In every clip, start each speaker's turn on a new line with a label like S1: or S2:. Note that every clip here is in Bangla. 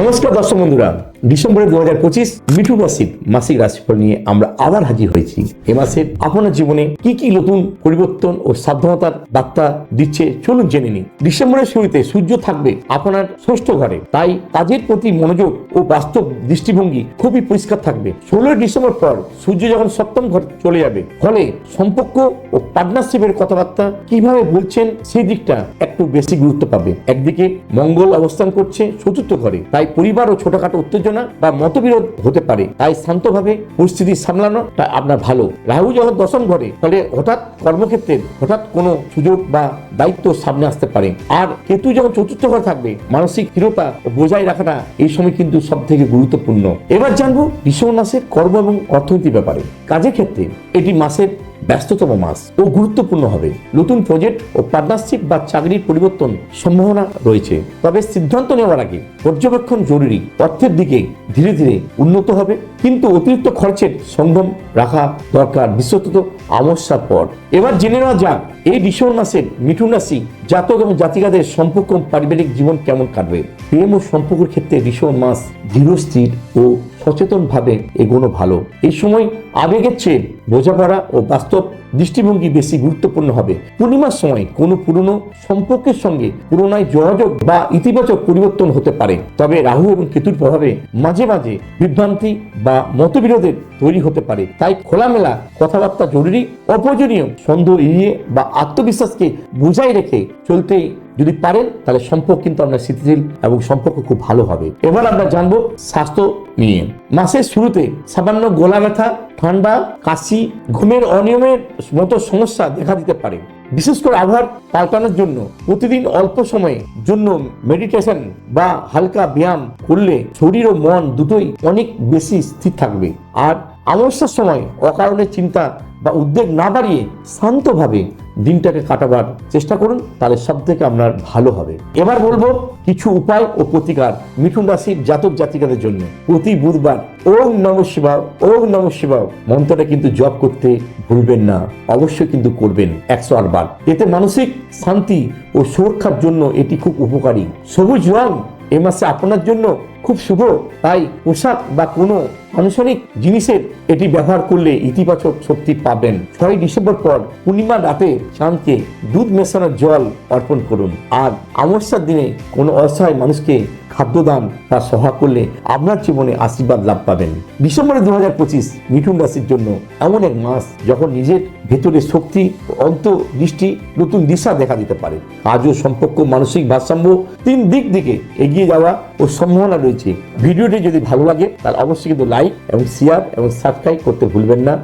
S1: নমস্কার দর্শক বন্ধুরা। ডিসেম্বরের দু হাজার পঁচিশ মিঠু মাসিক মাসিক রাশিফল নিয়ে আমরা আবার হাজির হয়েছি। এ মাসে আপনার জীবনে কি কি নতুন পরিবর্তন ও সাবধানতার বার্তা দিচ্ছে চলুন জেনে নিন ডিসেম্বরের শুরুতে সূর্য থাকবে আপনার ষষ্ঠ ঘরে। তাই কাজের প্রতি মনোযোগ ও বাস্তব দৃষ্টিভঙ্গি খুবই পরিষ্কার থাকবে। ষোলোই ডিসেম্বর পর সূর্য যখন সপ্তম ঘর চলে যাবে, ফলে সম্পর্ক ও পার্টনারশিপের কথাবার্তা কীভাবে বলছেন সেই দিকটা একটু বেশি গুরুত্ব পাবে। একদিকে মঙ্গল অবস্থান করছে চতুর্থ ঘরে তাই পরিবার ও ছোটখাটো উত্তেজনা বা মতবিরোধ হতে পারে। তাই শান্তভাবে পরিস্থিতি সামলানো আপনার ভালো। রাহু যখন দশম ঘরে ফলে হঠাৎ কর্মক্ষেত্রে হঠাৎ কোনো সুযোগ বা দায়িত্ব সামনে আসতে পারে। আর কেতু যখন চতুর্থ ঘরে থাকবে, মানসিক ও বজায় রাখাটা এই সময় কিন্তু সব থেকে গুরুত্বপূর্ণ। এবার জানব ডিসেম্বর মাসের কর্ম এবং অর্থনীতি ব্যাপারে। কাজের ক্ষেত্রে এটি মাসের ব্যস্ততম মাস ও গুরুত্বপূর্ণ হবে। নতুন প্রজেক্ট ও পার্টনারশিপ বা চাকরির পরিবর্তন সম্ভাবনা রয়েছে। তবে সিদ্ধান্ত নেওয়ার আগে পর্যবেক্ষণ জরুরি। অর্থের দিকে ধীরে ধীরে উন্নত হবে। কিন্তু অতিরিক্ত খরচের সংযম রাখা দরকার বিশেষত আমস্যার পর। এবার জেনে নেওয়া যাক, এই ডিসেম্বর মাসের মিথুন রাশি জাতক এবং জাতিকাদের সম্পর্ক পারিবারিক জীবন কেমন কাটবে? প্রেম ও সম্পর্কের ক্ষেত্রে ডিসেম্বর মাস ধীরস্থির ও সচেতনভাবে এগোনো ভালো। এই সময় আবেগের চেয়ে বোঝাপড়া ও বাস্তব দৃষ্টিভঙ্গি বেশি গুরুত্বপূর্ণ হবে। পূর্ণিমার সময় কোনো পুরনো সম্পর্কের সঙ্গে পুরোনায় যোগাযোগ বা ইতিবাচক পরিবর্তন হতে পারে। তবে রাহু এবং কেতুর প্রভাবে মাঝে মাঝে বিভ্রান্তি বা মতবিরোধের তৈরি হতে পারে। তাই খোলামেলা কথাবার্তা জরুরি, অপ্রয়োজনীয় সন্দেহ এড়িয়ে বা আত্মবিশ্বাসকে বুঝাই রেখে চলতে যদি পারেন, তাহলে সম্পর্ক কিন্তু আপনার স্থিতিশীল এবং সম্পর্ক খুব ভালো হবে। এবার আমরা জানব স্বাস্থ্য নিয়ে। মাসের শুরুতে সামান্য গোলা ব্যথা, ঠান্ডা, কাশি, ঘুমের অনিয়মের মতো সমস্যা দেখা দিতে পারে। বিশেষ করে আবহাওয়ার পাল্টানোর জন্য প্রতিদিন অল্প সময়ের জন্য মেডিটেশন বা হালকা ব্যায়াম করলে শরীর ও মন দুটোই অনেক বেশি স্থির থাকবে। আর আমস্যার সময় অকারণে চিন্তা বা উদ্বেগ না বাড়িয়ে শান্তভাবে দিনটাকে কাটাবার চেষ্টা করুন, তাহলে সব থেকে আপনার ভালো হবে। এবার বলব, কিছু উপায় ও প্রতিকার মিঠুন রাশির জাতক জাতিকাদের জন্য। প্রতি বুধবার ওম নম শিবাও ওম নম শিবাও মন্ত্রটা কিন্তু জপ করতে ভুলবেন না, অবশ্যই কিন্তু করবেন একশো আট বার। এতে মানসিক শান্তি ও সুরক্ষার জন্য এটি খুব উপকারী। সবুজ রং এ মাসে আপনার জন্য খুব শুভ। তাই পোশাক বা কোনো আনুষ্ঠানিক জিনিসের এটি ব্যবহার করলে ইতিবাচক শক্তি পাবেন। ছয় ডিসেম্বর পর পূর্ণিমা রাতে চাঁদকে দুধ মেশানোর জল অর্পণ করুন। আর আমস্যার দিনে কোনো অসহায় মানুষকে খাদ্যদান বা সহায় করলে আপনার জীবনে আশীর্বাদ লাভ পাবেন। ডিসেম্বরে দু হাজার পঁচিশ মিঠুন রাশির জন্য এমন এক মাস যখন নিজের ভেতরে শক্তি অন্তর্দৃষ্টি নতুন দিশা দেখা দিতে পারে। আজও সম্পর্ক, মানসিক ভারসাম্য, তিন দিক দিকে এগিয়ে যাওয়া ও সম্ভাবনা রয়েছে। ভিডিওটি যদি ভালো লাগে, তাহলে অবশ্যই কিন্তু লাইক এবং শেয়ার এবং সাবস্ক্রাইব করতে ভুলবেন না।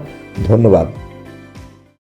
S1: ধন্যবাদ।